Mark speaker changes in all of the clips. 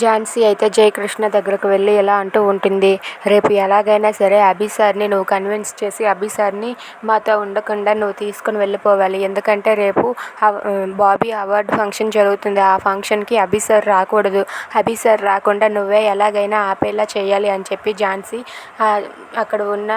Speaker 1: ఝాన్సీ అయితే జయకృష్ణ దగ్గరకు వెళ్ళి ఇలా అంటూ ఉంటుంది రేపు ఎలాగైనా సరే అభి సార్ని నువ్వు కన్విన్స్ చేసి అభి సార్ని మాతో ఉండకుండా నువ్వు తీసుకొని వెళ్ళిపోవాలి. ఎందుకంటే రేపు బాబీ అవార్డు ఫంక్షన్ జరుగుతుంది. ఆ ఫంక్షన్కి అభి సార్ రాకూడదు. అభి సార్ రాకుండా నువ్వే ఎలాగైనా ఆపేలా చేయాలి అని చెప్పి ఝాన్సీ అక్కడ ఉన్న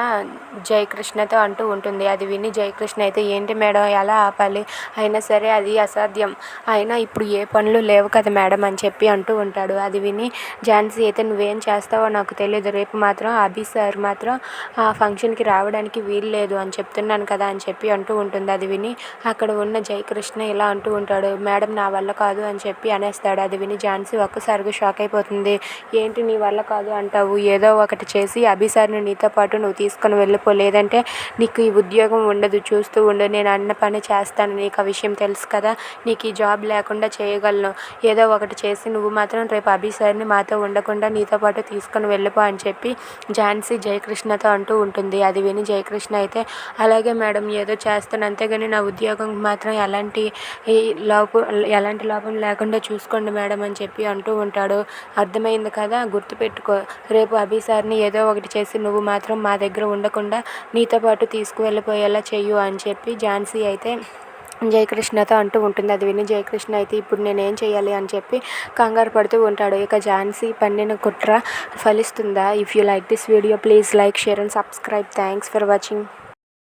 Speaker 1: జయకృష్ణతో అంటూ ఉంటుంది. అది విని జయకృష్ణ అయితే ఏంటి మేడం ఎలా ఆపాలి? అయినా సరే అది అసాధ్యం. అయినా ఇప్పుడు ఏ పనులు లేవు కదా మేడం అని చెప్పి అంటూ ఉంటాడు. అది విని ఝాన్సీ అయితే నువ్వేం చేస్తావో నాకు తెలియదు రేపు మాత్రం అభి సార్ మాత్రం ఆ ఫంక్షన్కి రావడానికి వీలు లేదు అని చెప్తున్నాను కదా అని చెప్పి అంటూ ఉంటుంది. అది విని అక్కడ ఉన్న జయకృష్ణ ఇలా అంటూ ఉంటాడు మేడం నా వల్ల కాదు అని చెప్పి అనేస్తాడు. అది విని ఝాన్సీ ఒక్కసారిగా షాక్ అయిపోతుంది. ఏంటి నీ వల్ల కాదు అంటావు. ఏదో ఒకటి చేసి అభి సార్ని నీతో పాటు నువ్వు తీసుకొని వెళ్ళిపో. లేదంటే నీకు ఈ ఉద్యోగం ఉండదు. చూస్తూ ఉండు. నేను అన్న పని చేస్తాను. నీకు ఆ విషయం తెలుసు కదా. నీకు ఈ జాబ్ లేకుండా చేయగలను. ఏదో ఒకటి చేసి నువ్వు మాత్రం రేపు అభి సార్ని మాతో ఉండకుండా నీతో పాటు తీసుకొని వెళ్ళిపో అని చెప్పి ఝాన్సీ జయకృష్ణతో అంటూ ఉంటుంది. అది విని జయకృష్ణ అయితే అలాగే మేడం ఏదో చేస్తాను. అంతేగాని నా ఉద్యోగం మాత్రం ఎలాంటి లోపు లోపం ఎలాంటి లోపం లేకుండా చూసుకోండి మేడం అని చెప్పి అంటూ ఉంటాడు. అర్థమైంది కదా? గుర్తుపెట్టుకో రేపు అభి సార్ని ఏదో ఒకటి చేసి నువ్వు మాత్రం మా దగ్గర ఉండకుండా నీతో పాటు తీసుకువెళ్ళిపోయేలా చెయ్యు అని చెప్పి ఝాన్సీ అయితే జయకృష్ణతో అంటూ ఉంటుంది. అది విని జయకృష్ణ అయితే ఇప్పుడు నేనేం చేయాలి అని చెప్పి కంగారు పడుతూ ఉంటాడు. ఇక ఝాన్సీ పండిన కుట్ర ఫలిస్తుందా? If you like this video please like share and subscribe thanks for watching